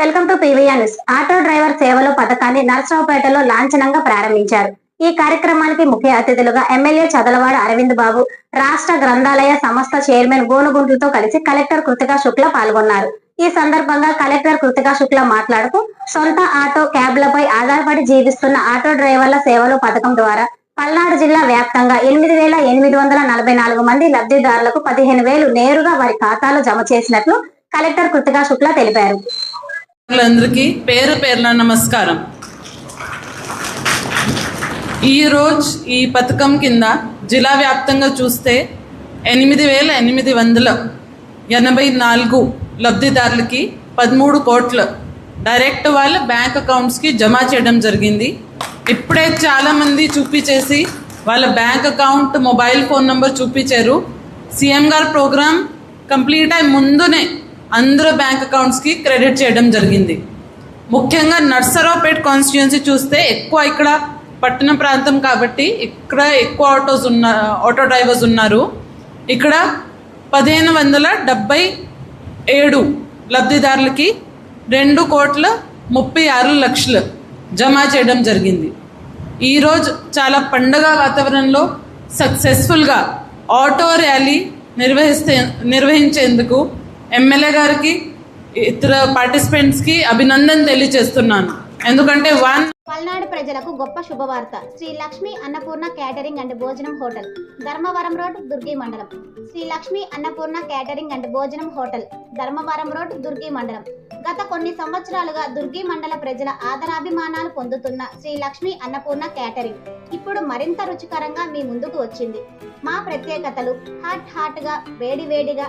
Welcome to PVR news. Auto driver సేవలు పథకాన్ని నరసరావుపేటలో లాంఛనంగా ప్రారంభించారు. ఈ కార్యక్రమానికి ముఖ్య అతిథులుగా ఎమ్మెల్యే చదలవాడ అరవింద్ బాబు రాష్ట్ర గ్రంథాలయ సంస్థ చైర్మన్ గోనుగుంట్లతో కలిసి కలెక్టర్ కృతికా శుక్ల పాల్గొన్నారు. ఈ సందర్భంగా కలెక్టర్ కృతికా శుక్ల మాట్లాడుతూ సొంత ఆటో క్యాబ్లపై ఆధారపడి జీవిస్తున్న ఆటో డ్రైవర్ల సేవలు పథకం ద్వారా పల్నాడు జిల్లా వ్యాప్తంగా ఎనిమిది వేల ఎనిమిది వందల నలభై నాలుగు మంది లబ్ధిదారులకు పదిహేను వేలు నేరుగా వారి ఖాతాలో జమ చేసినట్లు కలెక్టర్ కృతికా శుక్ల తెలిపారు. అందరికీ పేరు పేర్ల నమస్కారం. ఈరోజు ఈ పథకం కింద జిల్లా వ్యాప్తంగా చూస్తే ఎనిమిది వేల ఎనిమిది వందల ఎనభై నాలుగు లబ్ధిదారులకి పదమూడు కోట్ల డైరెక్ట్ వాళ్ళ బ్యాంక్ అకౌంట్స్కి జమ చేయడం జరిగింది. ఇప్పుడే చాలామంది చూపించేసి వాళ్ళ bank account mobile phone number చూపించారు. సీఎం గారు ప్రోగ్రామ్ కంప్లీట్ అయి ముందునే అందరూ బ్యాంక్ అకౌంట్స్కి క్రెడిట్ చేయడం జరిగింది. ముఖ్యంగా నర్సరావుపేట్ కాన్స్టిట్యున్సీ చూస్తే ఎక్కువ ఇక్కడ పట్టణ ప్రాంతం కాబట్టి ఇక్కడ ఎక్కువ ఆటోస్ ఉన్న ఆటో డ్రైవర్స్ ఉన్నారు. ఇక్కడ పదిహేను వందల డెబ్బై ఏడు లబ్ధిదారులకి రెండు కోట్ల ముప్పై ఆరు లక్షలు జమ చేయడం జరిగింది. ఈరోజు చాలా పండగ వాతావరణంలో సక్సెస్ఫుల్గా ఆటో ర్యాలీ నిర్వహిస్తే నిర్వహించేందుకు ఎమ్మెల్యే గారికి ఇతర పార్టిసిపెంట్స్కి అభినందన తెలియజేస్తున్నాను. ఎందుకంటే వన్ పల్నాడు ప్రజలకు గొప్ప శుభవార్త. శ్రీ లక్ష్మి అన్నపూర్ణ క్యాటరింగ్ అండ్ భోజనం హోటల్ ధర్మవరం రోడ్ దుర్గి మండలం. శ్రీ లక్ష్మి అన్నపూర్ణ క్యాటరింగ్ అండ్ భోజనం హోటల్ ధర్మవరం రోడ్ దుర్గి మండలం. గత కొన్ని సంవత్సరాలుగా దుర్గి మండల ప్రజల ఆదరాభిమానాలు పొందుతున్న శ్రీ లక్ష్మి అన్నపూర్ణ క్యాటరింగ్ ఇప్పుడు మరింత రుచికరంగా మీ ముందుకు వచ్చింది. మా ప్రత్యేకతలు హాట్ హాట్గా వేడి వేడిగా